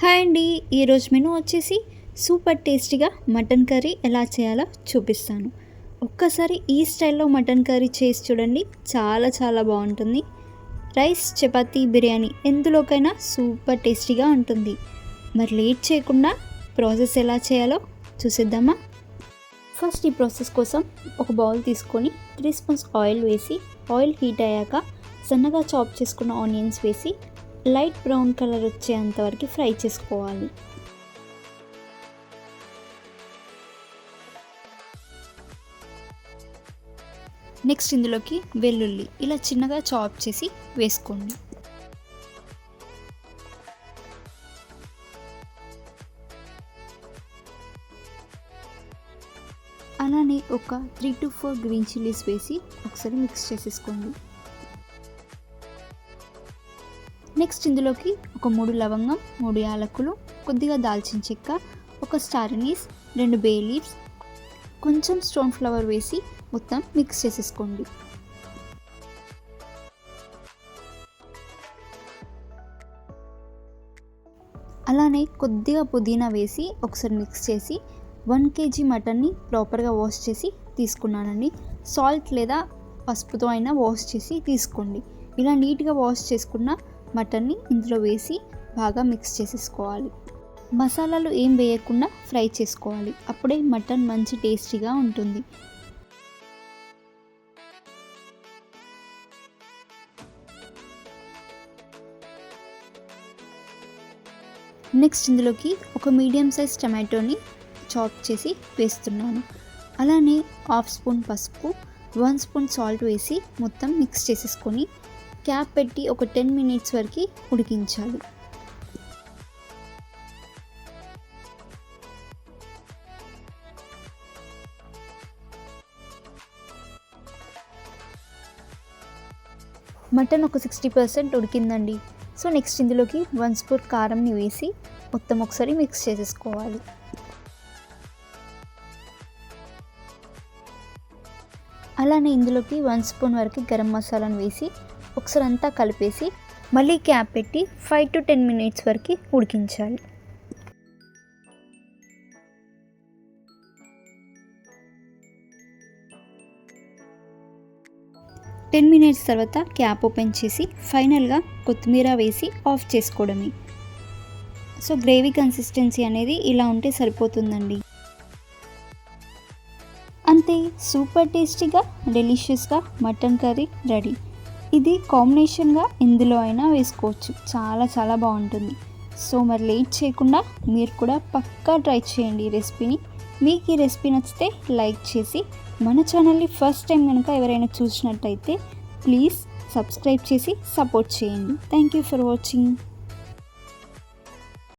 Hi అండి ఈరోజు menu వచ్చేసి సూపర్ టేస్టీగా మటన్ కర్రీ ఎలా చేయాలో చూపిస్తాను. ఒక్కసారి ఈ స్టైల్లో మటన్ కర్రీ చేసి చూడండి చాలా చాలా బాగుంటుంది. రైస్ చపాతి బిర్యానీ ఎందులోకైనా సూపర్ టేస్టీగా ఉంటుంది. మరి లేట్ చేయకుండా ప్రాసెస్ ఎలా చేయాలో చూసేద్దామా? ఫస్ట్ ఈ ప్రాసెస్ కోసం ఒక బౌల్ తీసుకొని త్రీ స్పూన్స్ ఆయిల్ వేసి ఆయిల్ హీట్ అయ్యాక సన్నగా చాప్ చేసుకున్న ఆనియన్స్ వేసి లైట్ బ్రౌన్ కలర్ వచ్చేంత వరకు ఫ్రై చేసుకోవాలి. నెక్స్ట్ ఇందులోకి వెల్లుల్లి ఇలా చిన్నగా చాప్ చేసి వేసుకోండి. అలానే ఒక three to four green chillies వేసి ఒకసారి మిక్స్ చేసేసుకోండి. నెక్స్ట్ ఇందులోకి ఒక మూడు లవంగం మూడు యాలకులు కొద్దిగా దాల్చిన చెక్క ఒక స్టార్ అనీస్ రెండు బే లీవ్స్ కొంచెం స్టోన్ ఫ్లవర్ వేసి మొత్తం మిక్స్ చేసేసుకోండి. అలానే కొద్దిగా పుదీనా వేసి ఒకసారి మిక్స్ చేసి వన్ కేజీ మటన్ని ప్రాపర్గా వాష్ చేసి తీసుకున్నానండి. సాల్ట్ లేదా పసుపుతో అయినా వాష్ చేసి తీసుకోండి. ఇలా నీట్గా వాష్ చేసుకున్న మటన్ని ఇందులో వేసి బాగా మిక్స్ చేసేసుకోవాలి. మసాలాలు ఏం వేయకుండా ఫ్రై చేసుకోవాలి. అప్పుడే మటన్ మంచి టేస్టీగా ఉంటుంది. నెక్స్ట్ ఇందులోకి ఒక మీడియం సైజ్ టమాటోని చాప్ చేసి వేస్తున్నాను. అలానే హాఫ్ స్పూన్ పసుపు వన్ స్పూన్ సాల్ట్ వేసి మొత్తం మిక్స్ చేసేసుకొని క్యాప్ పెట్టి ఒక టెన్ మినిట్స్ వరకు ఉడికించాలి. మటన్ ఒక సిక్స్టీ పర్సెంట్ ఉడికిందండి. సో నెక్స్ట్ ఇందులోకి వన్ స్పూన్ కారంని వేసి మొత్తం ఒకసారి మిక్స్ చేసేసుకోవాలి. అలానే ఇందులోకి వన్ స్పూన్ వరకు గరం మసాలాను వేసి ఒకసారి అంతా కలిపేసి మళ్ళీ క్యాప్ పెట్టి ఫైవ్ టు టెన్ మినిట్స్ వరకు ఉడికించాలి. టెన్ మినిట్స్ తర్వాత క్యాప్ ఓపెన్ చేసి ఫైనల్గా కొత్తిమీర వేసి ఆఫ్ చేసుకోవడమే. సో గ్రేవీ కన్సిస్టెన్సీ అనేది ఇలా ఉంటే సరిపోతుందండి. అంతే సూపర్ టేస్టీగా డెలిషియస్గా మటన్ కర్రీ రెడీ. ఇది కాంబినేషన్గా ఎందులో అయినా వేసుకోవచ్చు. చాలా చాలా బాగుంటుంది. సో మరి లేట్ చేయకుండా మీరు కూడా పక్కా ట్రై చేయండి ఈ రెసిపీని. మీకు ఈ రెసిపీ నచ్చితే లైక్ చేసి మన ఛానల్ని ఫస్ట్ టైం కనుక ఎవరైనా చూసినట్టయితే ప్లీజ్ సబ్స్క్రైబ్ చేసి సపోర్ట్ చేయండి. Thank you for watching.